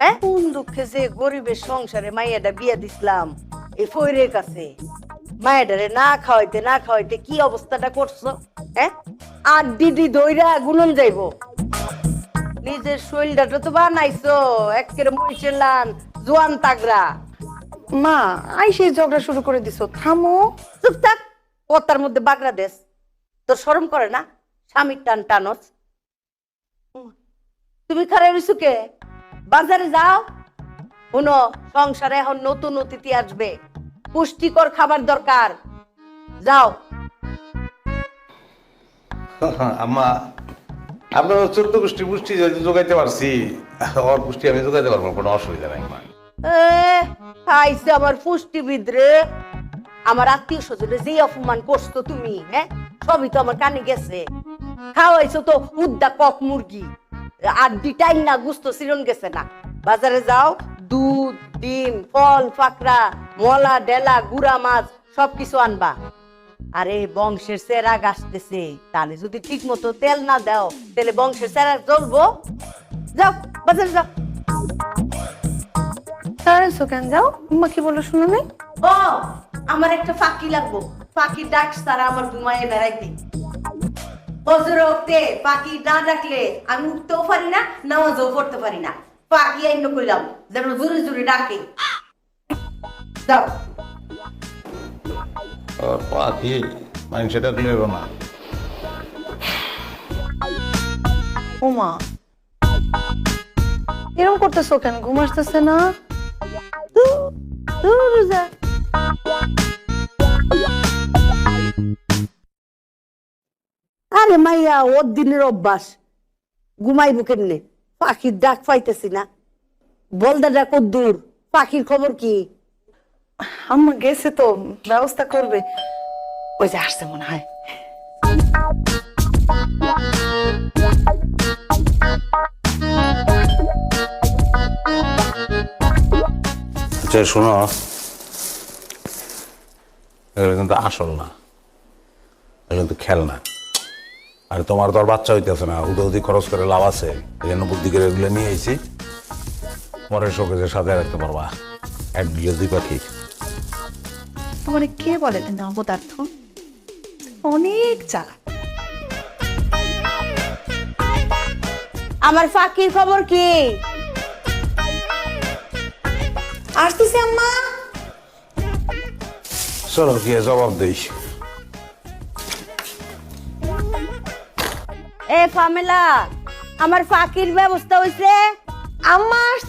হ্যাঁ? কোন দুঃখে যে গরিবের সংসারে মাইয়াটা বিয়া দিছিলাম? এই কাছে। না খাওয়াইতে না খাওয়াইতে কি অবস্থাটা করছ? হ্যাঁ? আর দিদি দইরা যাইবো। নিজের তো বানাইছো একেবারে মহিষের লান জোয়ান তাগরা মা আইসে ঝগড়া শুরু করে দিছো থামো। চুপ থাক কথার মধ্যে বাগড়া দেশ তোর শরম করে না? স্বামীর টান টানস। তুমি খারাপ কে? বাজারে যাও। শুনো সংসারে এখন নতুন অতিথি আসবে। পুষ্টিকর খাবার দরকার। যাও। আম্মা চোদ্দ গোষ্ঠী পুষ্টি যোগাইতে পারছি ওর পুষ্টি আমি যোগাইতে পারব কোনো অসুবিধা নাই মা খাইছে আমার পুষ্টিবিদ রে। আমার আত্মীয় স্বজনে যে অপমান করছ তুমি হ্যাঁ? সবই তো আমার কানে গেছে। খাওয়াইছো তো উদ্দা কক মুরগি। আর ডিটাইন না গুস্ত সিরন গেছে না। বাজারে যাও দুধ ডিম ফল ফাকড়া মলা ডেলা গুড়া মাছ সবকিছু আনবা। আরে বংশের সেরা গাছতেছে। তাহলে যদি ঠিক মতো তেল না দাও তাহলে বংশের সেরা চলবো যাও বাজারে যাও। তাড়াইছো কেন যাও আম্মা কি বলো শুনো নাই? ও আমার একটা ফাঁকি লাগবো। ফাঁকি ডাক তারা আমার ঘুমায় বেড়াইতে। হজরতে পাখি না ডাকলে আমি উঠতেও পারি না নামাজও পড়তে পারি না। পাখি আইন কইলাম যেন জোরে জোরে ডাকে। যাও পাখি মানুষটা দিলে না। ওমা এরকম করতেছো কেন? ঘুম আসতেছে না? দূর যা। আরে মাইয়া ওর দিনের অভ্যাস। ঘুমাইবো কেমনে? পাখির ডাক পাইতেছি না। বলদা ডাক দূর পাখির খবর কি? আম্মা গেছে তো ব্যবস্থা করবে। ওই যে আসছে মনে হয়। আচ্ছা শোনো। এগুলো কিন্তু আসল না। এগুলো কিন্তু খেলনা। আর তোমার তো আর বাচ্চা হইতেছে না উদৌদি খরচ করে লাভ আছে। এই জন্য বুদ্ধি করে এগুলো নিয়ে এসেছি পরের শোকেজের সাথে রাখতে পারবা। এক দুই পাখি। তোমার কে বলে না পদার্থ? অনেক চালাক। আমার পাখির খবর কি? আসতেছি আম্মা। চলো কি জবাব দিস এ ফামেলা আমার ফাঁকির ব্যবস্থা হইছে। আম্মা আসতে